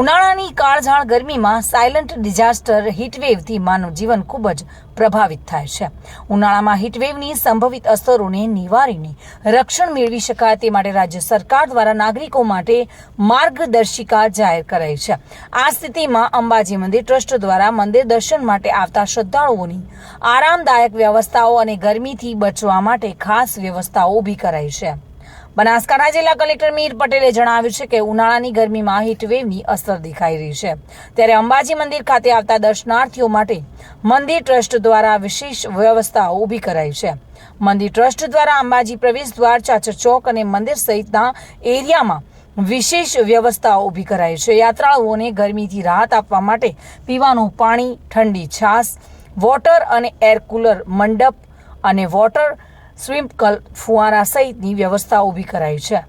ઉનાળાની કાળઝાળ ગરમીમાં સાયલન્ટ ડિઝાસ્ટર હીટવેવથી માનવ જીવન ખૂબ જ પ્રભાવિત થાય છે. ઉનાળામાં હીટવેવની સંભવિત અસરોને નિવારીને રક્ષણ મેળવી શકાય તે માટે રાજ્ય સરકાર દ્વારા નાગરિકો માટે માર્ગદર્શિકા જાહેર કરાઈ છે. આ સ્થિતિમાં અંબાજી મંદિર ટ્રસ્ટ દ્વારા મંદિર દર્શન માટે આવતા શ્રદ્ધાળુઓની આરામદાયક વ્યવસ્થાઓ અને ગરમીથી બચવા માટે ખાસ વ્યવસ્થાઓ ઊભી કરાઈ છે. બનાસકાંઠા જિલ્લા કલેક્ટર મીર પટેલે જણાવ્યું છે કે ઉનાળાની ગરમીમાં હીટવેવની અસર દેખાઈ રહી છે. ત્યારે અંબાજી મંદિર ખાતે આવતા દર્શનાર્થીઓ માટે મંદિર ટ્રસ્ટ દ્વારા વિશેષ વ્યવસ્થાઓ ઊભી કરાઈ છે. મંદિર ટ્રસ્ટ દ્વારા અંબાજી પ્રવેશ દ્વાર, ચાચર ચોક અને મંદિર સહિતના એરિયામાં વિશેષ વ્યવસ્થાઓ ઊભી કરાઈ છે. યાત્રાળુઓને ગરમીથી રાહત આપવા માટે પીવાનું પાણી, ઠંડી છાશ વોટર અને એર કુલર મંડપ અને વોટર સ્વિમકલ ફુવારા સહિતની વ્યવસ્થા ઊભી કરાઈ છે.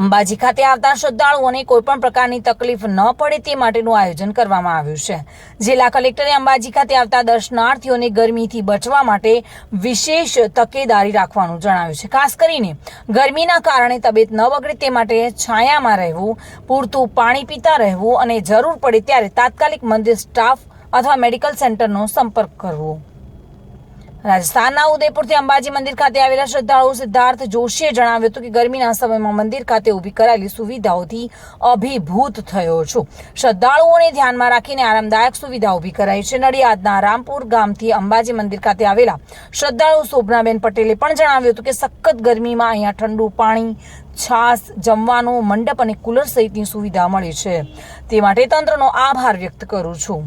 અંબાજી ખાતે આવતા શ્રદ્ધાળુઓને કોઈપણ પ્રકારની તકલીફ ન પડે તે માટેનું આયોજન કરવામાં આવ્યું છે. જિલ્લા કલેક્ટરે અંબાજી ખાતે આવતા દર્શનાર્થીઓને ગરમીથી બચવા માટે વિશેષ તકેદારી રાખવાનું જણાવ્યું છે. ખાસ કરીને ગરમીના કારણે તબિયત ન બગડે તે માટે છાયામાં રહેવું, પૂરતું પાણી પીતા રહેવું અને જરૂર પડે ત્યારે તાત્કાલિક મંદિર સ્ટાફ અથવા મેડિકલ સેન્ટરનો સંપર્ક કરવો. રાજસ્થાનના ઉદયપુરથી અંબાજી મંદિર ખાતે આવેલા શ્રદ્ધાળુ સિદ્ધાર્થ જોશીએ જણાવ્યું હતું કે ગરમીના સમયમાં મંદિર ખાતે ઊભી કરાયેલી સુવિધાઓથી અભિભૂત થયો છું. શ્રદ્ધાળુઓને ધ્યાનમાં રાખીને આરામદાયક સુવિધા ઊભી કરાઈ છે. નડિયાદના રામપુર ગામથી અંબાજી મંદિર ખાતે આવેલા શ્રદ્ધાળુ શોભનાબેન પટેલે પણ જણાવ્યું હતું કે સખત ગરમીમાં અહીંયા ઠંડુ પાણી છાશ જમવાનું, મંડપ અને કુલર સહિતની સુવિધા મળી છે. તે માટે તંત્રનો આભાર વ્યક્ત કરું છું.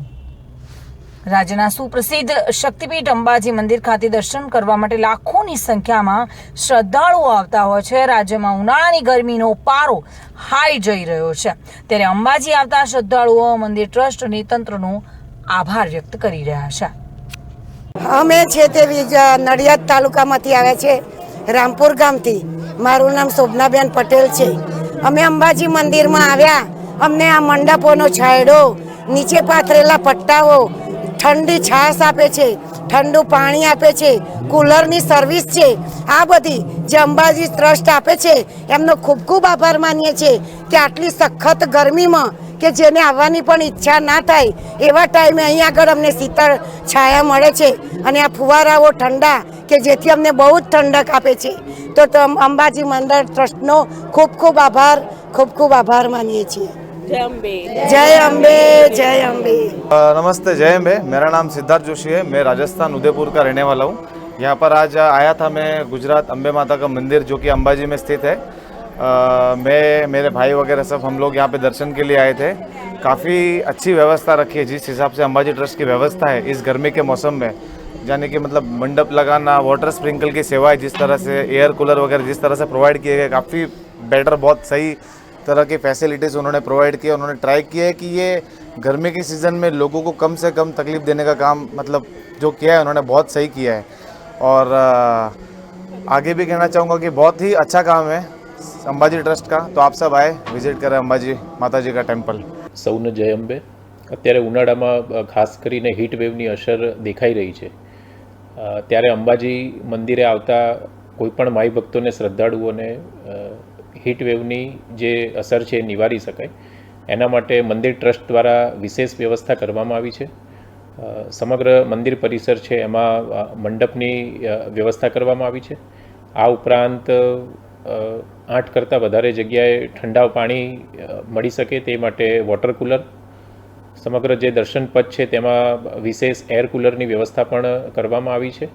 રાજ્યના સુપ્રસિદ્ધ શક્તિપીઠ અંબાજી મંદિર ખાતે દર્શન કરવા માટે લાખોની સંખ્યામાં શ્રદ્ધાળુઓ આવતા હોય છે. રાજ્યમાં ઉનાળાની ગરમીનો પારો હાઈ જઈ રહ્યો છે. ત્યારે અંબાજી આવતા શ્રદ્ધાળુઓ મંદિર ટ્રસ્ટ અને તંત્રનો આભાર વ્યક્ત કરી રહ્યા છે. અમે છે તે વિજ- નડિયાદ તાલુકામાંથી આવ્યા છે, રામપુર ગામથી. મારું નામ શોભનાબેન પટેલ છે. અમે અંબાજી મંદિરમાં આવ્યા. અમને આ મંડપોનો છાંયડો, નીચે પાથરેલા પટ્ટાઓ ઠંડી છાશ આપે છે, ઠંડુ પાણી આપે છે, કુલરની સર્વિસ છે. આ બધી જે અંબાજી ટ્રસ્ટ આપે છે, એમનો ખૂબ ખૂબ આભાર માનીએ છીએ કે આટલી સખત ગરમીમાં કે જેને આવવાની પણ ઈચ્છા ના થાય, એવા ટાઈમે અહીં આગળ અમને શીતળ છાયા મળે છે. અને આ ફુવારાઓ ઠંડા કે જેથી અમને બહુ જ ઠંડક આપે છે. તો અંબાજી મંદિર ટ્રસ્ટનો ખૂબ ખૂબ આભાર, ખૂબ ખૂબ આભાર માનીએ છીએ. जय अम्बे जय अम्बे जय अम्बे नमस्ते जय अम्बे मेरा नाम सिद्धार्थ जोशी है। मैं राजस्थान उदयपुर का रहने वाला हूँ। यहाँ पर आज आया था मैं गुजरात अम्बे माता का मंदिर जो कि अम्बाजी में स्थित है। आ, मैं मेरे भाई वगैरह सब हम लोग यहाँ पे दर्शन के लिए आए थे। काफ़ी अच्छी व्यवस्था रखी है। जिस हिसाब से अम्बाजी ट्रस्ट की व्यवस्था है इस गर्मी के मौसम में यानी कि मतलब मंडप लगाना वाटर स्प्रिंकल की सेवाएँ जिस तरह से एयर कूलर वगैरह जिस तरह से प्रोवाइड किए गए काफ़ी बेटर बहुत सही तरह की फैसिलिटीज़ उन्होंने प्रोवाइड किए उन्होंने ट्राई किया है कि ये गर्मी के सीज़न में लोगों को कम से कम तकलीफ देने का काम मतलब जो किया है उन्होंने बहुत सही किया है और अ, आगे भी कहना चाहूँगा कि बहुत ही अच्छा काम है अंबाजी ट्रस्ट का तो आप सब आए विजिट करें अंबाजी माता जी का टेम्पल સૌને જય અંબે અત્યારે ઉનાળામાં અ, ખાસ કરીને હીટ વેવની અસર દેખાઈ રહી છે અ, ત્યારે અંબાજી મંદિરે આવતા કોઈપણ માઈ ભક્તોને શ્રદ્ધાળુઓને અ, હીટ વેવની જે અસર છે એ નિવારી શકાય. એના માટે મંદિર ટ્રસ્ટ દ્વારા વિશેષ વ્યવસ્થા કરવામાં આવી છે. સમગ્ર મંદિર પરિસર છે એમાં મંડપની વ્યવસ્થા કરવામાં આવી છે. આ ઉપરાંત આઠ કરતાં વધારે જગ્યાએ ઠંડા પાણી મળી શકે તે માટે વોટર કુલર સમગ્ર જે દર્શન પથ છે તેમાં વિશેષ એર કુલરની વ્યવસ્થા પણ કરવામાં આવી છે.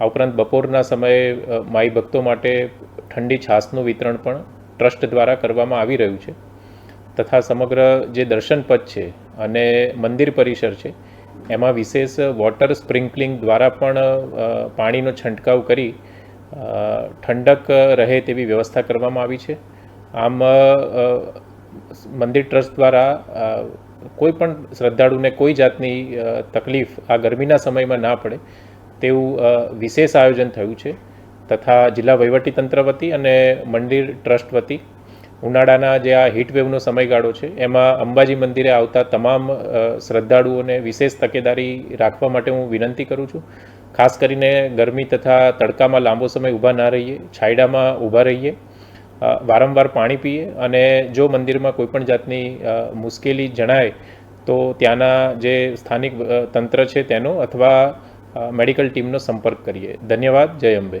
આ ઉપરાંત બપોરના સમયે માઈ ભક્તો માટે ઠંડી છાસનું વિતરણ પણ ટ્રસ્ટ દ્વારા કરવામાં આવી રહ્યું છે. તથા સમગ્ર જે દર્શન પથ છે અને મંદિર પરિસર છે, એમાં વિશેષ વોટર સ્પ્રિંકલિંગ દ્વારા પણ પાણીનો છંટકાવ કરી ઠંડક રહે તેવી વ્યવસ્થા કરવામાં આવી છે. આમ મંદિર ટ્રસ્ટ દ્વારા કોઈ પણ શ્રદ્ધાળુને કોઈ જાતની તકલીફ આ ગરમીના સમયમાં ના પડે તેવું વિશેષ આયોજન થયું છે. તથા જિલ્લા વહીવટીતંત્ર વતી અને મંદિર ટ્રસ્ટ વતી ઉનાળાના જે આ હીટવેવનો સમયગાળો છે, એમાં અંબાજી મંદિરે આવતા તમામ શ્રદ્ધાળુઓને વિશેષ તકેદારી રાખવા માટે હું વિનંતી કરું છું. ખાસ કરીને ગરમી તથા તડકામાં લાંબો સમય ઊભા ના રહીએ, છાયડામાં ઊભા રહીએ વારંવાર પાણી પીએ અને જો મંદિરમાં કોઈપણ જાતની મુશ્કેલી જણાય તો ત્યાંના જે સ્થાનિક તંત્ર છે તેનો અથવા મેડિકલ ટીમનો સંપર્ક કરીએ. ધન્યવાદ. જય Ambe.